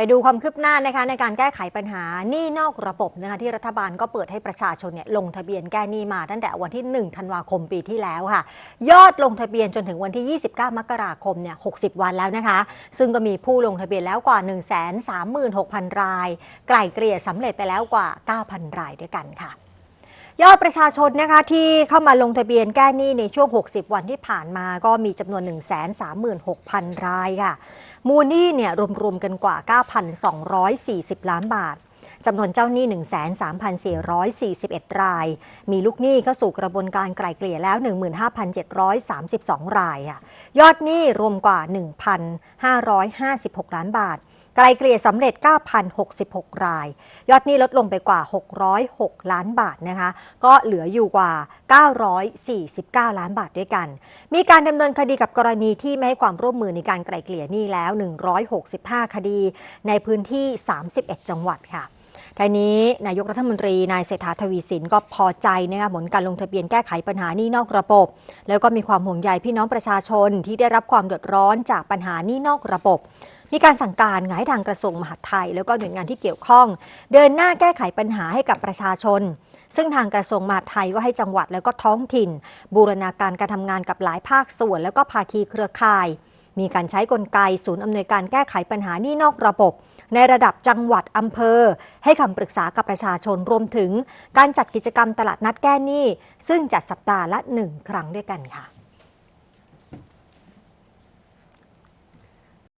ไปดูความคืบหน้านะคะในการแก้ไขปัญหาหนี้นอกระบบนะคะที่รัฐบาลก็เปิดให้ประชาชนเนี่ยลงทะเบียนแก้หนี้มาตั้งแต่วันที่ 1 ธันวาคมปีที่แล้วค่ะ ยอดลงทะเบียนจนถึงวันที่ 29 มกราคมเนี่ย 60 วันแล้วนะคะ ซึ่งก็มีผู้ลงทะเบียนแล้วกว่า 136,000 ราย ไกล่เกลี่ยสำเร็จไปแล้วกว่า 9,000 รายด้วยกันค่ะ ยอดประชาชนนะคะที่เข้ามาลงทะเบียนแก้หนี้ในช่วง 60 วันที่ผ่านมาก็มีจำนวน 136,000 รายค่ะ มูลหนี้เนี่ยรวมๆกันกว่า 9,240 ล้านบาทจำนวนเจ้าหนี้ 13,441 ราย มีลูกหนี้เข้าสู่กระบวนการไกล่เกลี่ยแล้ว 15,732 รายค่ะยอดหนี้รวมกว่า 1,556 ล้านบาทไกลเกลี่ยสำเร็จ 9,066 ราย ยอดนี้ลดลงไปกว่า 606 ล้านบาทนะคะ ก็เหลืออยู่กว่า 949 ล้านบาทด้วยกัน มีการดำเนินคดีกับกรณีที่ไม่ให้ความร่วมมือในการไกลเกลี่ยหนี้แล้ว 165 คดี ในพื้นที่ 31 จังหวัดค่ะทางนี้นายกรัฐมนตรีนายเศรษฐาทวีสินก็พอใจนะคะผลการลงทะเบียนแก้ไขปัญหานี้นอกระบบ แล้วก็มีความห่วงใยพี่น้องประชาชนที่ได้รับความเดือดร้อนจากปัญหานี้นอกระบบ มีการสั่งการให้ทางกระทรวงมหาดไทย แล้วก็หน่วยงานที่เกี่ยวข้อง เดินหน้าแก้ไขปัญหาให้กับประชาชน ซึ่งทางกระทรวงมหาดไทยก็ให้จังหวัดแล้วก็ท้องถิ่น บูรณาการการทำงานกับหลายภาคส่วน แล้วก็ภาคีเครือข่าย มีการใช้กลไกศูนย์อำนวยการแก้ไขปัญหานี่นอกระบบ ในระดับจังหวัดอำเภอ ให้คำปรึกษากับประชาชนรวมถึง การจัดกิจกรรมตลาดนัดแก้หนี้ซึ่งจัดสัปดาห์ละหนึ่งครั้งด้วยกันค่ะ